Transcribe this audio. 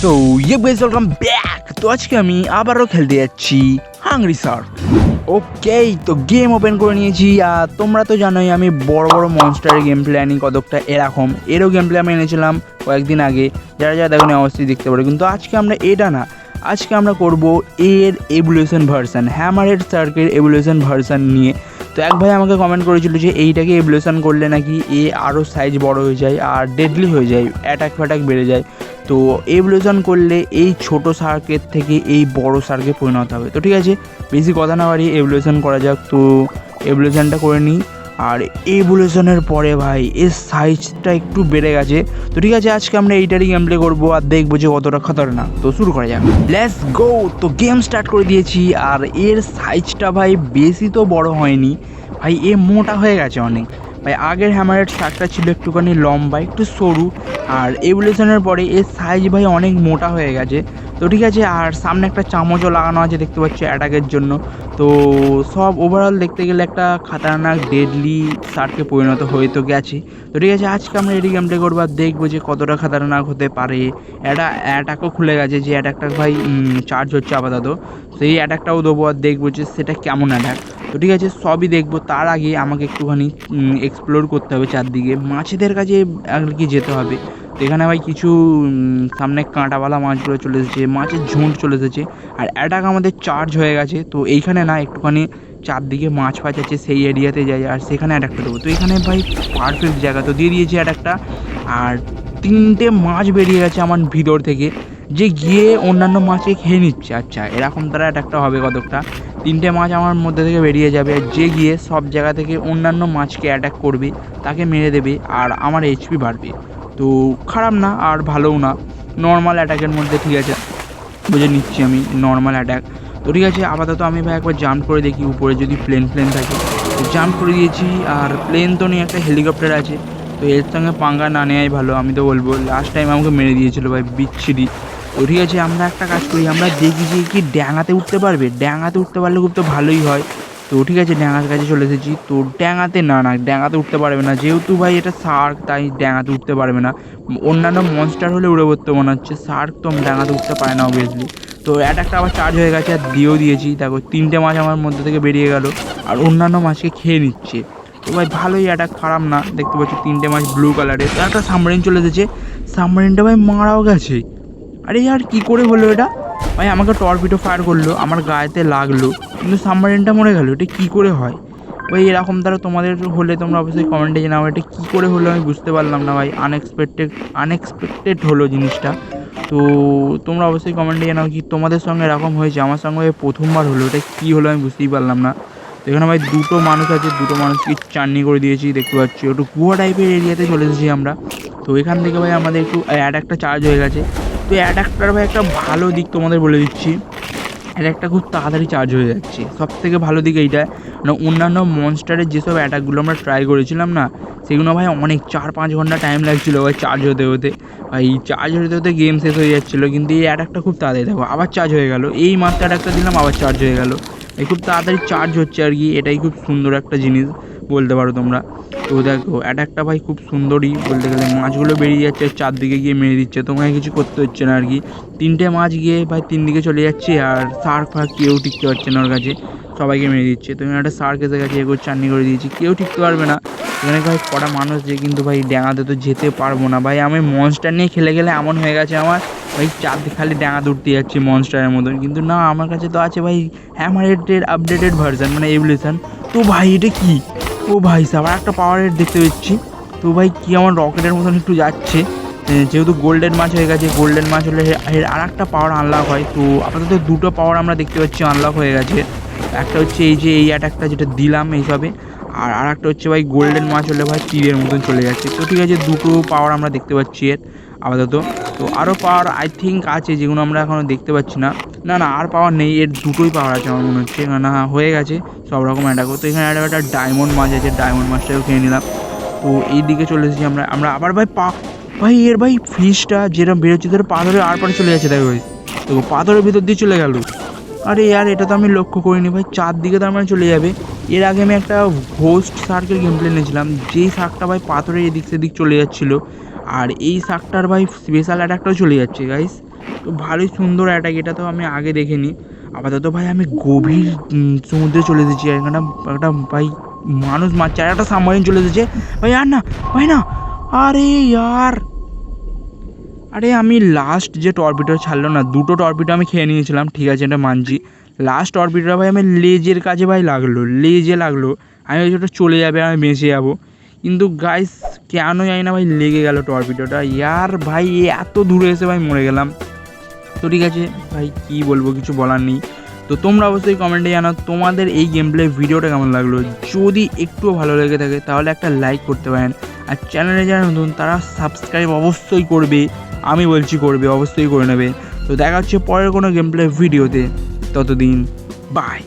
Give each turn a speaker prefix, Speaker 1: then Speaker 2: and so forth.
Speaker 1: So ইয়ে guys welcome back তো আজকে আমি আবারও খেলতে যাচ্ছি হাংরি সার্ক ওকে তো গেম ওপেন করে নিয়েছি। আর তোমরা তো জানোই আমি বড় বড় মনস্টারের গেম প্লে আনি, কতকটা এরকম। এরও গেম প্লে আমি এনেছিলাম কয়েকদিন আগে। যারা যারা দেখুন, অবশ্যই দেখতে পারে। কিন্তু আজকে আমরা এটা না। আজকে আমরা করব এর এভলিউশন ভার্সন হ্যামারের সার্কের এভলিউশন ভার্সন নিয়ে। তো এক ভাই আমাকে কমেন্ট করেছিল যে, এইটাকে এভলিউশন করলে নাকি এ আরও সাইজ বড় হয়ে যায় আর ডেডলি হয়ে যায় অ্যাটাক ফ্যাটাক বেড়ে যায়। তো এভলিউশন করলে এই ছোট সার্কের থেকে এই বড় সার্কে পরিণত হবে। তো ঠিক আছে, বেশি কথা না বাড়িয়ে এভলিউশন করা যাক। তো এভলিউশনটা করে নিই। আর এভলিউশনের পরে ভাই, এর সাইজটা একটু বেড়ে গেছে। তো ঠিক আছে, আজকে আমরা এইটারই গেম প্লে করব আর দেখব যে কতটা খতরনাক। তো শুরু করা যাক। লেটস গো তো গেম স্টার্ট করে দিয়েছি আর এর সাইজটা ভাই বেশি তো বড় হয়নি। ভাই, এ মোটা হয়ে গেছে অনেক। ভাই, আগের হ্যামারের শার্টটা ছিল একটুখানি লম্বা, একটু সরু। আর এভলিউশনের পরে এর সাইজ ভাই অনেক মোটা হয়ে গেছে। তো ঠিক আছে, আর সামনে একটা চামচও লাগানো আছে, দেখতে পাচ্ছি অ্যাটাকের জন্য। তো সব ওভারঅল দেখতে গেলে একটা খাতারনাক ডেডলি শার্টকে পরিণত হয়ে তো গেছে। তো ঠিক আছে, আজকে আমরা এটি গেমটা করব আর দেখব যে কতটা খাতারনাক হতে পারে। একটা অ্যাটাকও খুলে গেছে, যে অ্যাটাকটা ভাই চার্জ হচ্ছে আপাতত। সেই অ্যাটাকটাও দেবো আর দেখব যে সেটা কেমন অ্যাটাক তো ঠিক আছে, সবই দেখব। তার আগে আমাকে একটুখানি এক্সপ্লোর করতে হবে চারদিকে। মাছেদের কাছে আর কি যেতে হবে? এখানে ভাই কিছু সামনে কাঁটাওয়ালা মাছগুলো চলে এসেছে, মাছের ঝুঁট চলে এসেছে, আর অ্যাটাক আমাদের চার্জ হয়ে গেছে, তো এইখানে না একটুখানি চারদিকে মাছ ফাছ আছে সেই এরিয়াতে যাই, আর সেখানে অ্যাটাকটা দেবো। তো এখানে ভাই পারফেক্ট জায়গা, তো দিয়ে দিয়েছি অ্যাটাকটা আর তিনটে মাছ বেরিয়ে গেছে আমার ভিতর থেকে, যে গিয়ে অন্যান্য মাছকে খেয়ে নিচ্ছে। আচ্ছা এরকম তারা অ্যাটাকটা হবে কতকটা? তিনটে মাছ আমার মধ্যে থেকে বেরিয়ে যাবে, যে গিয়ে সব জায়গা থেকে অন্যান্য মাছকে অ্যাটাক করবে, তাকে মেরে দেবে, আর আমার এইচপি বাড়বে। তো খারাপ না আর ভালোও না। নর্মাল অ্যাটাকের মধ্যে ঠিক আছে। বুঝে নিচ্ছি আমি নর্মাল অ্যাটাক তো ঠিক আছে, আপাতত আমি ভাই একবার জাম্প করে দেখি উপরে যদি প্লেন প্লেন থাকে। তো জাম্প করে দিয়েছি আর প্লেন তো নিয়ে একটা হেলিকপ্টার আছে। তো এর সঙ্গে পাঙ্গা না নেওয়াই ভালো, আমি তো বলব। লাস্ট টাইম আমাকে মেরে দিয়েছিল ভাই, বিচ্ছিরি। তো ঠিক আছে, আমরা একটা কাজ করি, আমরা দেখি যে কি ড্যাঙাতে উঠতে পারবে। ড্যাঙাতে উঠতে পারলে খুব তো ভালোই হয়। তো ঠিক আছে ড্যাঙার কাছে চলে এসেছি। তো ড্যাঙাতে না না ড্যাঙাতে উঠতে পারবে না। যেহেতু ভাই এটা শার্ক তাই ড্যাঙাতে উঠতে পারবে না। অন্যান্য মনস্টার হলে উড়ে পড়তে মনে হচ্ছে। শার্ক তো ড্যাঙাতে উঠতে পারে না অবভিয়াসলি তো অ্যাটাকটা আবার চার্জ হয়ে গেছে, আর দিয়েও দিয়েছি। দেখো, তিনটে মাছ আমার মধ্যে থেকে বেরিয়ে গেল, আর অন্যান্য মাছকে খেয়ে নিচ্ছে। তো ভাই, ভালোই অ্যাটাক খারাপ না। দেখতে পাচ্ছি, তিনটে মাছ ব্লু কালারের তো একটা সাবমারিন চলে এসেছে। সাবমারিনটা ভাই মারাও গেছে। আরে, আর কি করে হলো এটা? ভাই, আমাকে টর্পিডো ফায়ার করল, আমার গায়েতে লাগল, কিন্তু সাবমারিনটা মরে গেল, এটা কী করে হয়? ভাই এরকম তারা তোমাদের হলে তোমরা অবশ্যই কমেন্টে জানাও, এটা কী করে হলো আমি বুঝতে পারলাম না ভাই আনএক্সপেক্টেড আনএক্সপেক্টেড হলো জিনিসটা। তো তোমরা অবশ্যই কমেন্টে জানাও কি তোমাদের সঙ্গে এরকম হয়েছে, আমার সঙ্গে প্রথমবার হলো, এটা কী হলো আমি বুঝতেই পারলাম না। তো এখানে ভাই দুটো মানুষ আছে, দুটো মানুষকে চাননি করে দিয়েছি, দেখতে পাচ্ছি, একটু কুয়া টাইপের এরিয়াতে চলে এসেছি আমরা। তো এখান থেকে ভাই আমাদের একটু অ্যাড একটা চার্জ হয়ে গেছে। তো অ্যাডাক্টার ভাই একটা ভালো দিক তোমাদের বলে দিচ্ছি। অ্যাডাক্টটা খুব তাড়াতাড়ি চার্জ হয়ে যাচ্ছে। সব থেকে ভালো দিক এইটা মানে অন্যান্য মনস্টারের যেসব অ্যাটাকগুলো আমরা ট্রাই করেছিলাম না, সেগুলো ভাই অনেক চার পাঁচ ঘণ্টা টাইম লাগছিল ভাই চার্জ হতে হতে। ভাই চার্জ হতে হতে গেম শেষ হয়ে যাচ্ছিল, কিন্তু এই অ্যাটাকটা খুব তাড়াতাড়ি, দেখো আবার চার্জ হয়ে গেল। এই মাত্র অ্যাটাকটা দিলাম, আবার চার্জ হয়ে গেল। এই খুব তাড়াতাড়ি চার্জ হচ্ছে আর কি, এটাই খুব সুন্দর একটা জিনিস। বলতে পারো তোমরা। তো দেখো একটা ভাই খুব সুন্দরই বলতে গেলে মাছগুলো বেরিয়ে যাচ্ছে, চারদিকে গিয়ে মেরে দিচ্ছে, তোমাকে কিছু করতে হচ্ছে না আর কি তিনটে মাছ গিয়ে ভাই তিন দিকে চলে যাচ্ছে আর সার্ক ফার্ক কেউ টিকতে পারছে না ওর কাছে, সবাইকে মেরে দিচ্ছে। তো একটা সার্ক এসে গেছে এগোর চাননি করে দিয়েছি, কেউ টিকতে পারবে না। এখানে ভাই কটা মানুষ যে কিন্তু ভাই ড্যাঙাতে তো যেতে পারব না। ভাই আমি মনস্টার নিয়ে খেলে গেলে এমন হয়ে গেছে আমার, ভাই চারদিকে খালি ড্যাঙাতে উঠতে যাচ্ছে মনস্টারের মতন। কিন্তু না, আমার কাছে তো আছে ভাই হ্যামারেটেড আপডেটেড ভার্সান মানে এভলিউশন তো ভাই এটা কি? ও ভাই আর একটা পাওয়ার হেড দেখতে পাচ্ছি। তো ভাই, কি আমার রকেটের মতন একটু যাচ্ছে। যেহেতু গোল্ডেন মাছ হয়ে গেছে গোল্ডেন মাছ হলে এর আর একটা পাওয়ার আনলক হয়। তো আপাতত দুটো পাওয়ার আমরা দেখতে পাচ্ছি আনলক হয়ে গেছে। একটা হচ্ছে এই যে এই অ্যাটাকটা যেটা দিলাম এইসবে, আর আর একটা হচ্ছে ভাই গোল্ডেন মাছ হলে ভাই তীরের মতন চলে যাচ্ছে। তো ঠিক আছে, দুটো পাওয়ার আমরা দেখতে পাচ্ছি এর আপাতত। তো আরও পাওয়ার আই থিঙ্ক আছে যেগুলো আমরা এখনও দেখতে পাচ্ছি না। না না, আর পাওয়ার নেই, এর দুটোই পাওয়ার আছে আমার মনে হচ্ছে না হয়ে গেছে, সব রকম অ্যাটাকও তো এখানে একটা একটা ডায়মন্ড মাছ আছে ডায়মন্ড মাছটাও খেয়ে নিলাম। তো এই দিকে চলে এসেছি আমরা আমরা আবার ভাই পা ভাই, এর ভাই ফিশটা যেরকম বেরোচ্ছে, ধরে পাথরের আর পারে চলে যাচ্ছে, দেখো ভাই দেখো পাথরের ভিতর দিয়ে চলে গেল। আরে ইয়ার এটা তো আমি লক্ষ্য করিনি ভাই, চারদিকে তো মানে চলে যাবে। এর আগে আমি একটা হোস্ট সার্কেল গেম প্লে নিয়েছিলাম যেই শাকটা ভাই পাথরের এদিক সেদিক চলে যাচ্ছিল। আর এই শাকটার ভাই স্পেশাল অ্যাটাকটাও চলে যাচ্ছে গাইস তো ভালোই সুন্দর অ্যাটাক এটা তো আমি আগে দেখিনি। আপাতত ভাই আমি গভীর সমুদ্রে চলে এসেছি এখানে একটা ভাই মানুষ মারছে, আর একটা সাবমারিন চলে এসেছে। ভাই, আর না, ভাই, না। আরে ইয়ার। আরে আমি লাস্ট যে টর্পিডো ছাড়লো না, দুটো টর্পিডো আমি খেয়ে নিয়েছিলাম, ঠিক আছে, এটা মানছি। লাস্ট টর্পিডোটা ভাই আমি লেজের কাজে ভাই লাগল, লেজে লাগল। আমি ওটা চলে যাবে, আমি বেঁচে যাব। কিন্তু গাইস কেন জানি না ভাই, লেগে গেল টর্পিডোটা ইয়ার ভাই এত দূরে এসে ভাই মরে গেলাম। তো ঠিক আছে, ভাই কি বলব, কিছু বলার নেই। তো তোমরা অবশ্যই কমেন্টে জানাও, তোমাদের এই গেম প্লে ভিডিওটা কেমন লাগল? যদি একটুও ভালো লেগে থাকে, তাহলে একটা লাইক করতে পারেন। আর চ্যানেলে যারা নতুন, তারা সাবস্ক্রাইব অবশ্যই করবে। আমি বলছি করবে, অবশ্যই করে নেবে। তো দেখা হচ্ছে পরের কোনো গেম প্লে ভিডিওতে ততদিন বাই